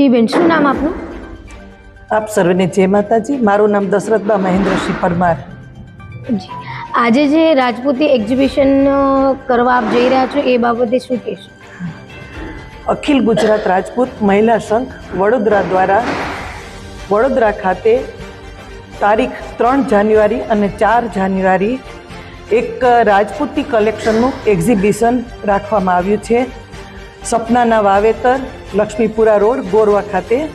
જી બેન શું નામ આપનું? આપ સર્વેને જય માતાજી. મારું નામ દશરથબા મહેન્દ્રસિંહ પરમાર. જી. આજે જે રાજપૂતી એક્ઝિબિશન કરવા આપ જઈ રહ્યા છો એ બાબતે શું કહેશો? અખિલ ગુજરાત રાજપૂત મહિલા સંઘ વડોદરા દ્વારા વડોદરા ખાતે તારીખ ત્રણ જાન્યુઆરી અને ચાર જાન્યુઆરી એક રાજપૂતી કલેક્શનનું એક્ઝિબિશન રાખવામાં આવ્યું છે. સપનાના વાવેતર, લક્ષ્મીપુરા રોડ, ગોરવા ખાતે.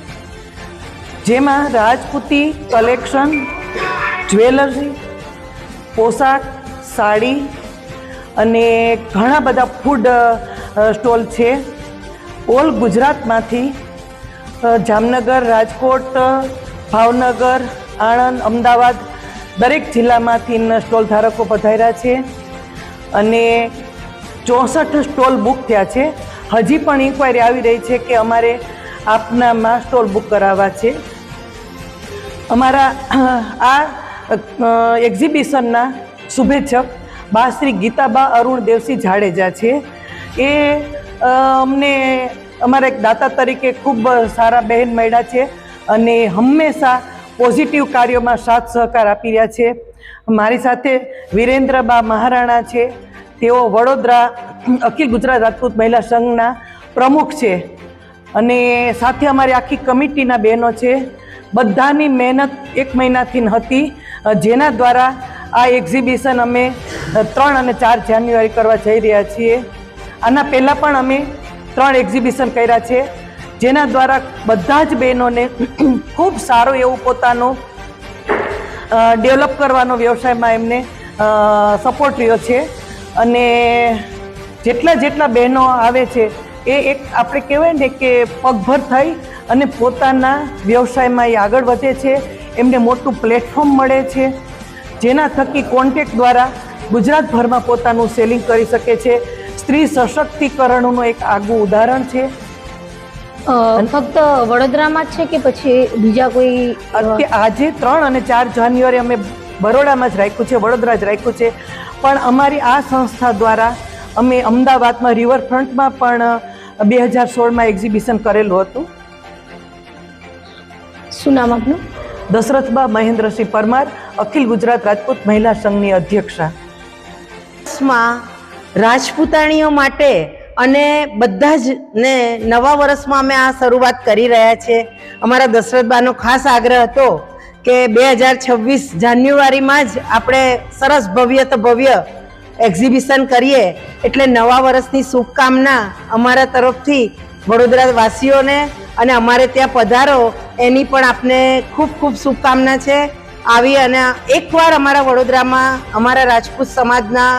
જેમાં રાજપૂતી કલેક્શન, જ્વેલરી, પોશાક, સાડી અને ઘણા બધા ફૂડ સ્ટોલ છે. ઓલ ગુજરાતમાંથી જામનગર, રાજકોટ, ભાવનગર, આણંદ, અમદાવાદ દરેક જિલ્લામાંથી સ્ટોલ ધારકો પધાર્યા છે. અને ચોસઠ સ્ટોલ બુક થયા છે. હજી પણ ઇન્ક્વાયરી આવી રહી છે કે અમારે આપનામાં સ્ટોલ બુક કરાવવા છે. અમારા આ એક્ઝિબિશનના શુભેચ્છક બા શ્રી ગીતાબા અરુણ દેવસિંહ જાડેજા છે. એ અમને અમારા એક દાતા તરીકે ખૂબ સારા બહેન મળ્યા છે અને હંમેશા પોઝિટિવ કાર્યોમાં સાથ સહકાર આપી રહ્યા છે. મારી સાથે વિરેન્દ્રબા મહારાણા છે. તેઓ વડોદરા, અખિલ ગુજરાત રાજપૂત મહિલા સંઘના પ્રમુખ છે. અને સાથે અમારી આખી કમિટીના બહેનો છે. બધાની મહેનત એક મહિનાથી હતી. જેના દ્વારા આ એક્ઝિબિશન અમે ત્રણ અને ચાર જાન્યુઆરી કરવા જઈ રહ્યા છીએ. આના પહેલાં પણ અમે ત્રણ એક્ઝિબિશન કર્યા છે. જેના દ્વારા બધા જ બહેનોને ખૂબ સારું એવું પોતાનું ડેવલપ કરવાનો વ્યવસાયમાં એમને સપોર્ટ રહ્યો છે. અને જેટલા જેટલા બહેનો આવે છે એ એક આપણે કહેવાય ને કે પગભર થઈ અને પોતાના વ્યવસાયમાં એ આગળ વધે છે. એમને મોટું પ્લેટફોર્મ મળે છે. જેના થકી કોન્ટેક્ટ દ્વારા ગુજરાતભરમાં પોતાનું સેલિંગ કરી શકે છે. સ્ત્રી સશક્તિકરણનું એક આગવું ઉદાહરણ છે. ફક્ત વડોદરામાં જ છે કે પછી બીજા કોઈ આજે ત્રણ અને ચાર જાન્યુઆરી અમે બરોડામાં જ રાખ્યું છે વડોદરા જ રાખ્યું છે. પણ અમારી આ સંસ્થા દ્વારા અમે અમદાવાદમાં રિવરફ્રન્ટમાં પણ બે હજાર સોળમાં એક્ઝિબિશન કરેલું હતું. શું નામ આપનું? દશરથબા મહેન્દ્રસિંહ પરમાર અખિલ ગુજરાત રાજપૂત મહિલા સંઘની અધ્યક્ષા. વર્ષમાં રાજપૂતાણીઓ માટે અને બધા જ ને નવા વર્ષમાં અમે આ શરૂઆત કરી રહ્યા છે. અમારા દશરથબાનો ખાસ આગ્રહ હતો કે બે હજાર છવ્વીસ જાન્યુઆરીમાં જ આપણે સરસ ભવ્ય તો ભવ્ય એક્ઝિબિશન કરીએ એટલે નવા વર્ષની શુભકામના અમારા તરફથી વડોદરા વાસીઓને અને અમારે ત્યાં પધારો એની પણ આપને ખૂબ ખૂબ શુભકામના છે. આવી અને એકવાર અમારા વડોદરામાં અમારા રાજપૂત સમાજના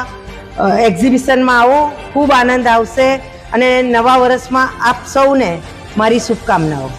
એક્ઝિબિશનમાં આવો, ખૂબ આનંદ આવશે અને નવા વર્ષમાં આપ સૌને મારી શુભકામનાઓ.